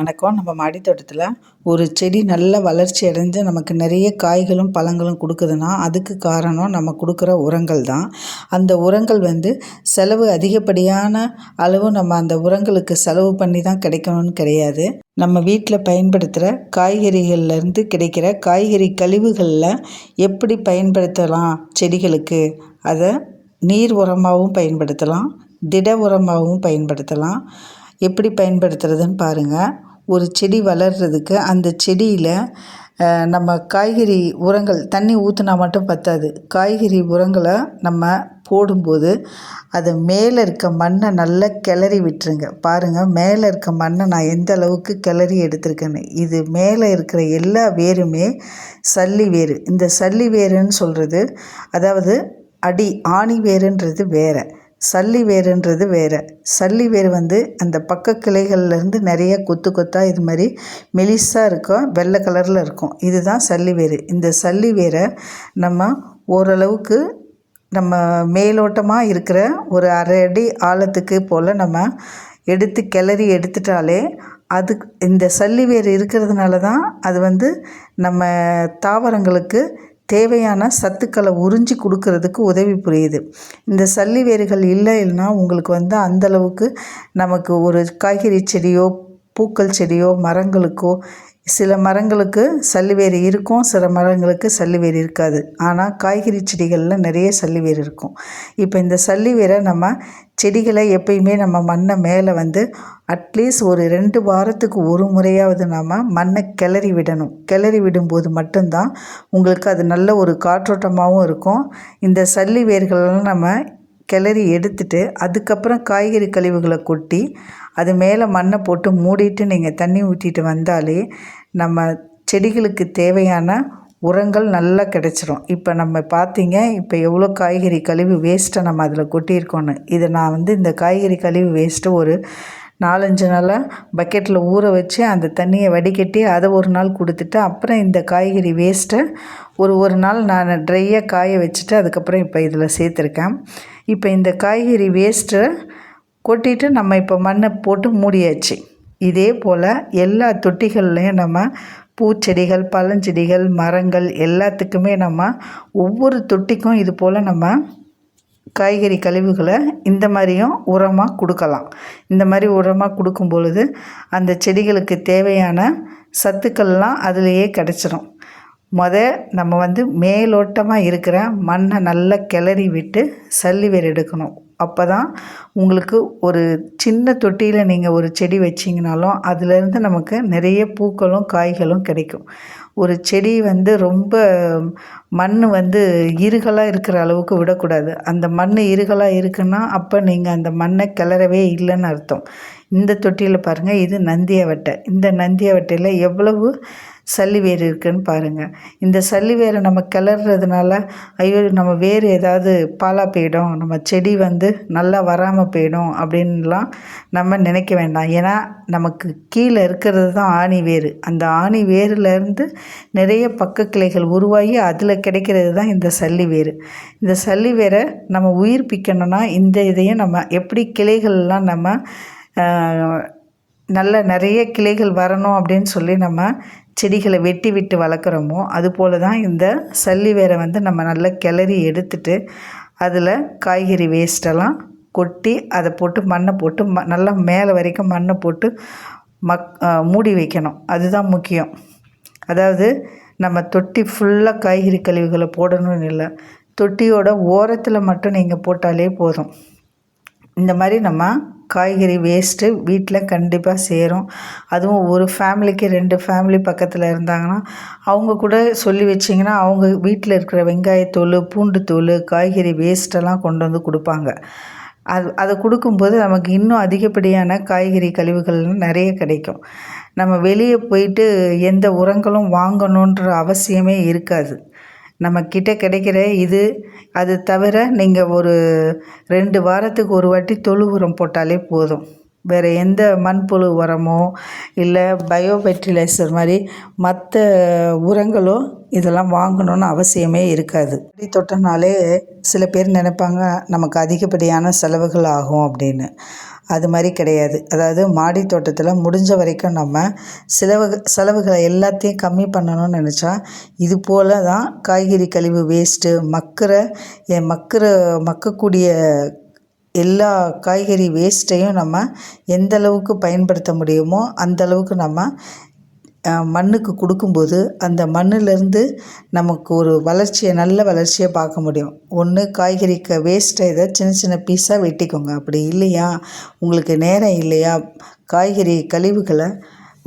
வணக்கம். நம்ம மாடித்தோட்டத்தில் ஒரு செடி நல்ல வளர்ச்சி அடைஞ்சு நமக்கு நிறைய காய்களும் பழங்களும் கொடுக்குதுன்னா அதுக்கு காரணம் நம்ம கொடுக்குற உரங்கள் தான். அந்த உரங்கள் வந்து செலவு அதிகப்படியான அளவு நம்ம அந்த உரங்களுக்கு செலவு பண்ணி தான் கிடைக்கணும்னு கிடையாது. நம்ம வீட்டில் பயன்படுத்துகிற காய்கறிகள்லேருந்து கிடைக்கிற காய்கறி கழிவுகளில் எப்படி பயன்படுத்தலாம் செடிகளுக்கு? அதை நீர் உரமாகவும் பயன்படுத்தலாம் திட உரமாகவும் பயன்படுத்தலாம். எப்படி பயன்படுத்துறதுன்னு பாருங்கள் ஒரு செடி வளர்கிறதுக்கு அந்த செடியில் நம்ம காய்கறி உரங்கள் தண்ணி ஊற்றினா மட்டும் பத்தாது. காய்கறி உரங்களை நம்ம போடும்போது அது மேலே இருக்க மண்ணை நல்லா கிளறி விட்டுருங்க. பாருங்கள் மேலே இருக்க மண்ணை நான் எந்த அளவுக்கு கிளறி எடுத்திருக்கேன்னு. இது மேலே இருக்கிற எல்லா வேருமே சல்லி வேறு இந்த சல்லி வேருன்னு சொல்கிறது அதாவது அடி ஆணி வேருன்றது வேறு. சல்லி வேருன்றது வேறு. சல்லி வேர் வந்து அந்த பக்க கிளைகள்லேருந்து நிறைய கொத்து கொத்தாக இது மாதிரி மெலிசாக இருக்கும் வெள்ளை கலரில் இருக்கும். இதுதான் சல்லி வேர் இந்த சல்லி வேரை நம்ம ஓரளவுக்கு நம்ம மேலோட்டமாக இருக்கிற ஒரு அரை அடி ஆழத்துக்கு போல் நம்ம எடுத்து கிளறி எடுத்துட்டாலே அது இந்த சல்லி வேர் இருக்கிறதுனால தான் அது வந்து நம்ம தாவரங்களுக்கு தேவையான சத்துக்களை உறிஞ்சி கொடுக்கறதுக்கு உதவி புரியுது. இந்த சல்லி வேர்கள் இல்லைன்னா உங்களுக்கு வந்து அந்தளவுக்கு நமக்கு ஒரு காய்கறி செடியோ பூக்கள் செடியோ மரங்களுக்கோ சில மரங்களுக்கு சல்லிவேர் இருக்கும் சில மரங்களுக்கு சல்லிவேர் இருக்காது. ஆனால் காய்கறி செடிகளில் நிறைய சல்லிவேர் இருக்கும். இப்போ இந்த சல்லிவேரை நம்ம செடிகளை எப்பயுமே நம்ம மண்ணை மேலே வந்து அட்லீஸ்ட் ஒரு ரெண்டு வாரத்துக்கு ஒரு முறையாவது நாம் மண்ணை கிளறி விடணும். கிளறி விடும்போது மட்டும்தான் உங்களுக்கு அது நல்ல ஒரு காற்றோட்டமாகவும் இருக்கும். இந்த சல்லி வேர்களெல்லாம் நம்ம கிளறி எடுத்துட்டு அதுக்கப்புறம் காய்கறி கழிவுகளை கொட்டி அது மேலே மண்ணை போட்டு மூடிட்டு நீங்கள் தண்ணி ஊற்றிட்டு வந்தாலே நம்ம செடிகளுக்கு தேவையான உரங்கள் நல்லா கிடச்சிரும். இப்போ நம்ம பார்த்தீங்க இப்போ எவ்வளோ காய்கறி கழிவு வேஸ்ட்டை நம்ம அதில் கொட்டியிருக்கோன்னு இதை நான் வந்து இந்த காய்கறி கழிவு வேஸ்ட்டு ஒரு நாலஞ்சு நாளாக பக்கெட்டில் ஊற வச்சு அந்த தண்ணியை வடிகட்டி அதை ஒரு நாள் கொடுத்துட்டு அப்புறம் இந்த காய்கறி வேஸ்ட்டை ஒரு ஒரு நாள் நான் ட்ரையாக காய வச்சுட்டு அதுக்கப்புறம் இப்போ இதில் சேர்த்துருக்கேன். இப்போ இந்த காய்கறி வேஸ்ட்டை கொட்டிட்டு நம்ம இப்போ மண்ணை போட்டு மூடியாச்சு. இதே போல் எல்லா தொட்டிகள்லையும் நம்ம பூச்செடிகள் பழஞ்செடிகள் மரங்கள் எல்லாத்துக்குமே நம்ம ஒவ்வொரு தொட்டிக்கும் இது போல் நம்ம காய்கறி கழிவுகளை இந்த மாதிரியும் உரமாக கொடுக்கலாம். இந்த மாதிரி உரமாக கொடுக்கும் பொழுது அந்த செடிகளுக்கு தேவையான சத்துக்கள்லாம் அதுலேயே கிடச்சிரும். முத நம்ம வந்து மேலோட்டமாக இருக்கிற மண்ணை நல்லா கிளறி விட்டு சல்லி வேர் எடுக்கணும். அப்போ தான் உங்களுக்கு ஒரு சின்ன தொட்டியில் நீங்கள் ஒரு செடி வச்சிங்கனாலும் அதுலேருந்து நமக்கு நிறைய பூக்களும் காய்களும் கிடைக்கும். ஒரு செடி வந்து ரொம்ப மண் வந்து இருகலாக இருக்கிற அளவுக்கு விடக்கூடாது. அந்த மண் இருகலாக இருக்குன்னா அப்போ நீங்கள் அந்த மண்ணை கிளறவே இல்லைன்னு அர்த்தம். இந்த தொட்டியில் பாருங்கள் இது நந்தியவட்டை. இந்த நந்தியவட்டையில் எவ்வளவு சல்லி வேர் இருக்குதுன்னு பாருங்கள் இந்த சல்லி வேரை நம்ம கிளறதுனால ஐயோ நம்ம வேர் ஏதாவது பாலா போயிடும் நம்ம செடி வந்து நல்லா வராமல் போயிடும் அப்படின்லாம் நம்ம நினைக்க வேண்டாம். ஏன்னா நமக்கு கீழே இருக்கிறது தான் ஆணி வேர். அந்த ஆணி வேர்லேருந்து நிறைய பக்க கிளைகள் உருவாகி அதில் கிடைக்கிறது தான் இந்த சல்லி வேர் இந்த சல்லி வேரை நம்ம உயிர்ப்பிக்கணும்னா இந்த இதையும் நம்ம எப்படி கிளைகள்லாம் நம்ம நல்ல நிறைய கிளைகள் வரணும் அப்படின்னு சொல்லி நம்ம செடிகளை வெட்டி விட்டு வளர்க்குறோமோ அதுபோல் தான் இந்த சல்லி வேரை வந்து நம்ம நல்லா கிளறி எடுத்துட்டு அதில் காய்கறி வேஸ்ட்டெல்லாம் கொட்டி அதை போட்டு மண்ணை போட்டு ம நல்லா மேலே வரைக்கும் மண்ணை போட்டு மக் மூடி வைக்கணும். அதுதான் முக்கியம். அதாவது நம்ம தொட்டி ஃபுல்லாக காய்கறி கழிவுகளை போடணும்னு இல்லை. தொட்டியோட ஓரத்தில் மட்டும் நீங்கள் போட்டாலே போதும். இந்த மாதிரி நம்ம காய்கறி வேஸ்ட்டு வீட்டில் கண்டிப்பாக சேரும். அதுவும் ஒரு ஃபேமிலிக்கு ரெண்டு ஃபேமிலி பக்கத்தில் இருந்தாங்கன்னா அவங்க கூட சொல்லி வச்சிங்கன்னா அவங்க வீட்டில் இருக்கிற வெங்காயத்தோல் பூண்டுத்தோல் காய்கறி வேஸ்ட்டெல்லாம் கொண்டு வந்து கொடுப்பாங்க. அது அதை கொடுக்கும்போது நமக்கு இன்னும் அதிகப்படியான காய்கறி கழிவுகள் நிறைய கிடைக்கும். நம்ம வெளியே போயிட்டு எந்த உரங்களும் வாங்கணுன்ற அவசியமே இருக்காது. நம்மக்கிட்ட கிடைக்கிற இது அது தவிர நீங்கள் ஒரு ரெண்டு வாரத்துக்கு ஒரு வாட்டி தொழு உரம் போட்டாலே போதும். வேறு எந்த மண்புழு உரமோ இல்லை பயோ ஃபெர்டிலைசர் மாதிரி மற்ற உரங்களோ இதெல்லாம் வாங்கணுன்னு அவசியமே இருக்காது. செடி தொட்டனாலே சில பேர் நினைப்பாங்க நமக்கு அதிகப்படியான செலவுகள் ஆகும் அப்படின்னு. அது மாதிரி கிடையாது. அதாவது மாடி தோட்டத்தில் முடிஞ்ச வரைக்கும் நம்ம செலவு செலவுகளை எல்லாத்தையும் கம்மி பண்ணணும்னு நினச்சா இது போல் தான் காய்கறி கழிவு வேஸ்ட்டு மக்கிற மக்கிற மக்கக்கூடிய எல்லா காய்கறி வேஸ்ட்டையும் நம்ம எந்த அளவுக்கு பயன்படுத்த முடியுமோ அந்த அளவுக்கு நம்ம மண்ணுக்கு கொடுக்கும்போது அந்த மண்ணிலேருந்து நமக்கு ஒரு வளர்ச்சியை நல்ல வளர்ச்சியை பார்க்க முடியும். ஒன்று காய்கறிக்கு வேஸ்ட்டை இதை சின்ன சின்ன பீஸாக வெட்டிக்கோங்க. அப்படி இல்லையா? உங்களுக்கு நேரம் இல்லையா? காய்கறி கழிவுகளை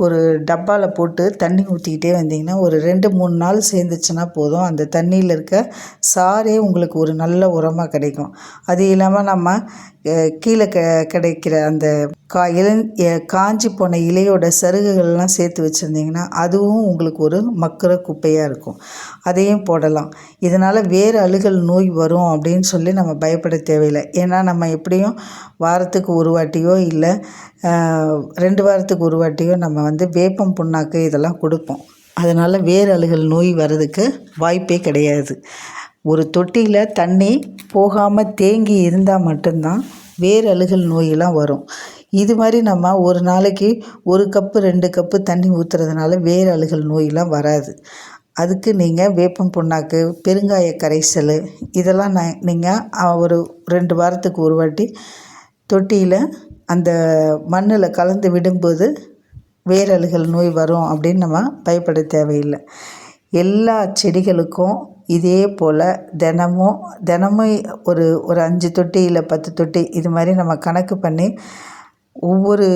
ஒரு டப்பாவில் போட்டு தண்ணி ஊற்றிக்கிட்டே வந்தீங்கன்னா ஒரு ரெண்டு மூணு நாள் சேர்ந்துச்சுன்னா போதும். அந்த தண்ணியில் இருக்க சாரே உங்களுக்கு ஒரு நல்ல உரமாக கிடைக்கும். அது இல்லாமல் நம்ம கீழே க கிடைக்கிற அந்த கா இள காஞ்சி போன இலையோட சருகுகள்லாம் சேர்த்து வச்சுருந்தீங்கன்னா அதுவும் உங்களுக்கு ஒரு மக்கிற குப்பையாக இருக்கும். அதையும் போடலாம். இதனால் வேறு அழுகல் நோய் வரும் அப்படின்னு சொல்லி நம்ம பயப்பட தேவையில்லை. ஏன்னா நம்ம எப்படியும் வாரத்துக்கு ஒரு வாட்டியோ இல்லை ரெண்டு வாரத்துக்கு ஒரு வாட்டியோ நம்ம வந்து வேப்பம் புண்ணாக்கு இதெல்லாம் கொடுப்போம். அதனால் வேறு அழுகல் நோய் வர்றதுக்கு வாய்ப்பே கிடையாது. ஒரு தொட்டியில் தண்ணி போகாமல் தேங்கி இருந்தால் மட்டும்தான் வேர் அழுகல் நோயெல்லாம் வரும். இது மாதிரி நம்ம ஒரு நாளைக்கு ஒரு கப்பு ரெண்டு கப்பு தண்ணி ஊற்றுறதுனால வேர் அழுகல் நோயெல்லாம் வராது. அதுக்கு நீங்கள் வேப்பம் புண்ணாக்கு பெருங்காய கரைசல் இதெல்லாம் நான் நீங்கள் ஒரு ரெண்டு வாரத்துக்கு ஒரு வாட்டி தொட்டியில் அந்த மண்ணில் கலந்து விடும்போது வேரழுகல் நோய் வரும் அப்படின்னு நம்ம பயப்பட தேவையில்லை. எல்லா செடிகளுக்கும் இதே போல் தினமும் தினமும் ஒரு ஒரு அஞ்சு தொட்டி இல்லை பத்து தொட்டி இது மாதிரி நம்ம கணக்கு பண்ணி ஒவ்வொரு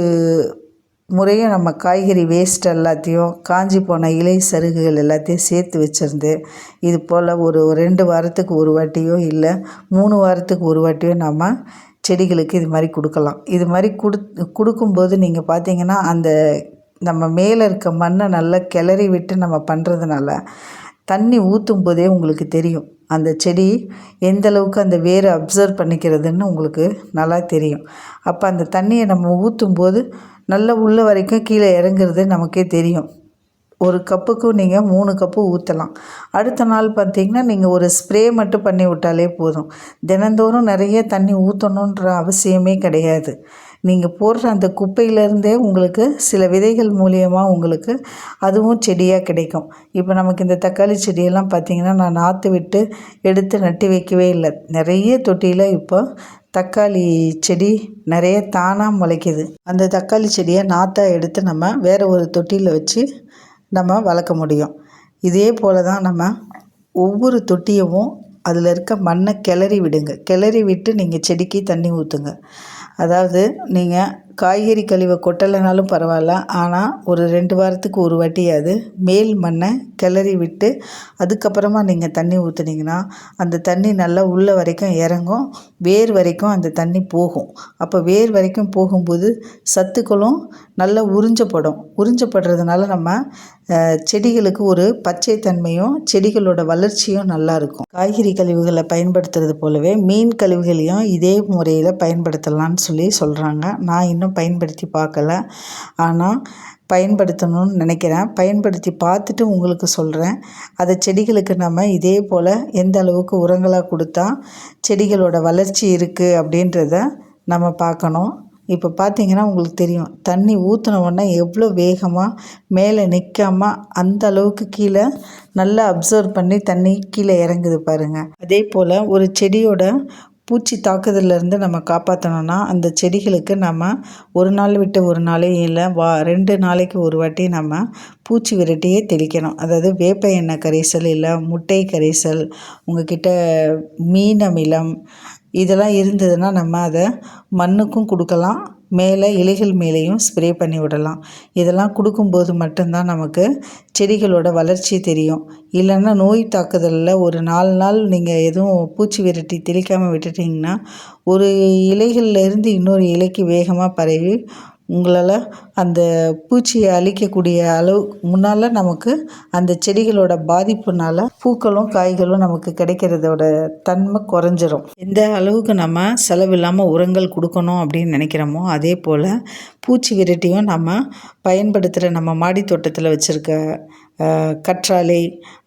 முறையும் நம்ம காய்கறி வேஸ்ட் எல்லாத்தையும் காஞ்சி போன இலை சருகுகள் எல்லாத்தையும் சேர்த்து வச்சுருந்து இது போல் ஒரு ரெண்டு வாரத்துக்கு ஒரு வாட்டியோ இல்லை மூணு வாரத்துக்கு ஒரு வாட்டியோ நம்ம செடிகளுக்கு இது மாதிரி கொடுக்கலாம். இது மாதிரி கொடு கொடுக்கும்போது நீங்கள் பார்த்தீங்கன்னா அந்த நம்ம மேலே இருக்க மண்ணை நல்லா கிளறி விட்டு நம்ம பண்ணுறதுனால தண்ணி ஊற்றும் போதே உங்களுக்கு தெரியும். அந்த செடி எந்த அளவுக்கு அந்த வேரை அப்சர்வ் பண்ணிக்கிறதுன்னு உங்களுக்கு நல்லா தெரியும். அப்போ அந்த தண்ணியை நம்ம ஊற்றும் போது நல்லா உள்ள வரைக்கும் கீழே இறங்குறது நமக்கே தெரியும். ஒரு கப்புக்கும் நீங்கள் மூணு கப்பு ஊற்றலாம் அடுத்த நாள் பார்த்திங்கன்னா நீங்கள் ஒரு ஸ்ப்ரே மட்டும் பண்ணி விட்டாலே போதும். தினந்தோறும் நிறைய தண்ணி ஊற்றணுன்ற அவசியமே கிடையாது. நீங்கள் போடுற அந்த குப்பையிலேருந்தே உங்களுக்கு சில விதைகள் மூலியமாக உங்களுக்கு அதுவும் செடியாக கிடைக்கும். இப்போ நமக்கு இந்த தக்காளி செடியெல்லாம் பார்த்திங்கன்னா நான் நாற்று விட்டு எடுத்து நட்டு வைக்கவே இல்லை. நிறைய தொட்டியில் இப்போ தக்காளி செடி நிறைய தானாக முளைக்குது. அந்த தக்காளி செடியை நாற்றாக எடுத்து நம்ம வேறு ஒரு தொட்டியில் வச்சு நம்ம வளர்க்க முடியும். இதே போல் தான் நம்ம ஒவ்வொரு தொட்டியவும் அதில் இருக்க மண்ணை கிளறி விடுங்க. கிளறி விட்டு நீங்கள் செடிக்கு தண்ணி ஊற்றுங்க அதாவது நீங்கள் காய்கறி கழிவை கொட்டலைனாலும் பரவாயில்ல. ஆனால் ஒரு ரெண்டு வாரத்துக்கு ஒரு வாட்டியாவது மேல் மண்ணை கிளறி விட்டு அதுக்கப்புறமா நீங்கள் தண்ணி ஊற்றுனீங்கன்னா அந்த தண்ணி நல்லா உள்ள வரைக்கும் இறங்கும். வேர் வரைக்கும் அந்த தண்ணி போகும். அப்போ வேர் வரைக்கும் போகும்போது சத்துக்களும் நல்லா உறிஞ்சப்படும். உறிஞ்சப்படுறதுனால நம்ம செடிகளுக்கு ஒரு பச்சை தன்மையும் செடிகளோட வளர்ச்சியும் நல்லாயிருக்கும் காய்கறி கழிவுகளை பயன்படுத்துறது போலவே மீன் கழிவுகளையும் இதே முறையில் பயன்படுத்தலாம்னு சொல்லி சொல்கிறாங்க நான் இன்னும் பயன்படுத்தி பார்க்கல. ஆனால் பயன்படுத்தணும்னு நினைக்கிறேன். பயன்படுத்தி பார்த்துட்டு உங்களுக்கு சொல்கிறேன் அதை செடிகளுக்கு நம்ம இதே போல் எந்த அளவுக்கு உரங்களாக கொடுத்தா செடிகளோட வளர்ச்சி இருக்குது அப்படின்றத நம்ம பார்க்கணும். இப்போ பார்த்தீங்கன்னா உங்களுக்கு தெரியும். தண்ணி ஊற்றின எவ்வளோ வேகமாக மேலே நிற்காம அந்த அளவுக்கு கீழே நல்லா அப்சர்வ் பண்ணி தண்ணி கீழே இறங்குது பாருங்கள் அதே போல் ஒரு செடியோட பூச்சி தாக்குதலேருந்து நம்ம காப்பாற்றணுன்னா அந்த செடிகளுக்கு நம்ம ஒரு நாள் விட்டு ஒரு நாளே இல்லை வா ரெண்டு நாளைக்கு ஒரு வாட்டி நம்ம பூச்சி விரட்டியே தெளிக்கணும். அதாவது வேப்ப எண்ணெய் கரைசல் இல்லை முட்டை கரைசல் உங்ககிட்ட மீன் அமிலம் இதெல்லாம் இருந்ததுன்னா நம்ம அதை மண்ணுக்கும் கொடுக்கலாம். மேலே இலைகள் மேலேயும் ஸ்ப்ரே பண்ணி விடலாம். இதெல்லாம் கொடுக்கும்போது மட்டும்தான் நமக்கு செடிகளோட வளர்ச்சி தெரியும். இல்லைன்னா நோய் தாக்குதலில் ஒரு நாலு நாள் நீங்கள் எதுவும் பூச்சி விரட்டி தெளிக்காமல் விட்டுட்டிங்கன்னா ஒரு இலைகள்லேருந்து இன்னொரு இலைக்கு வேகமாக பரவி உங்களால் அந்த பூச்சியை அழிக்கக்கூடிய அளவு முன்னால் நமக்கு அந்த செடிகளோட பாதிப்புனால் பூக்களும் காய்களும் நமக்கு கிடைக்கிறதோட தன்மை குறைஞ்சிரும். எந்த அளவுக்கு நம்ம செலவில்லாமல் உரங்கள் கொடுக்கணும் அப்படின்னு நினைக்கிறோமோ அதே போல் பூச்சி விரட்டியும் நம்ம பயன்படுத்துகிற நம்ம மாடி தோட்டத்தில் வச்சுருக்க கற்றாழை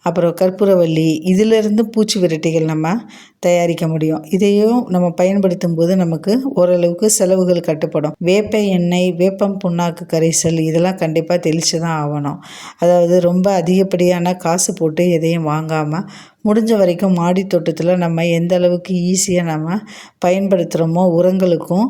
அப்புறம் கற்பூரவள்ளி இதிலிருந்து பூச்சி விரட்டிகள் நம்ம தயாரிக்க முடியும். இதையும் நம்ம பயன்படுத்தும் போது நமக்கு ஓரளவுக்கு செலவுகள் கட்டுப்படும். வேப்ப எண்ணெய் வேப்பம் புண்ணாக்கு கரைசல் இதெல்லாம் கண்டிப்பாக தெளித்து தான் ஆகணும். அதாவது ரொம்ப அதிகப்படியான காசு போட்டு எதையும் வாங்காமல் முடிஞ்ச வரைக்கும் மாடி தோட்டத்தில் நம்ம எந்த அளவுக்கு ஈஸியாக நம்ம பயன்படுத்துகிறோமோ உரங்களுக்கும்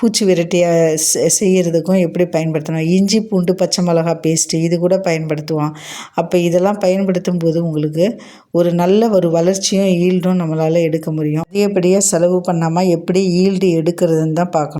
பூச்சி விரட்டியாக செ- எப்படி பயன்படுத்தணும்? இஞ்சி பூண்டு பச்சை மிளகா பேஸ்ட்டு இது கூட பயன்படுத்துவோம். அப்போ இதெல்லாம் பயன்படுத்தும் போது உங்களுக்கு ஒரு நல்ல ஒரு வளர்ச்சியும் ஈல்டும் நம்மளால் எடுக்க முடியும். அதிகப்படியாக செலவு பண்ணாமல் எப்படி ஈல்டு எடுக்கிறதுன்னு தான் பார்க்கணும்.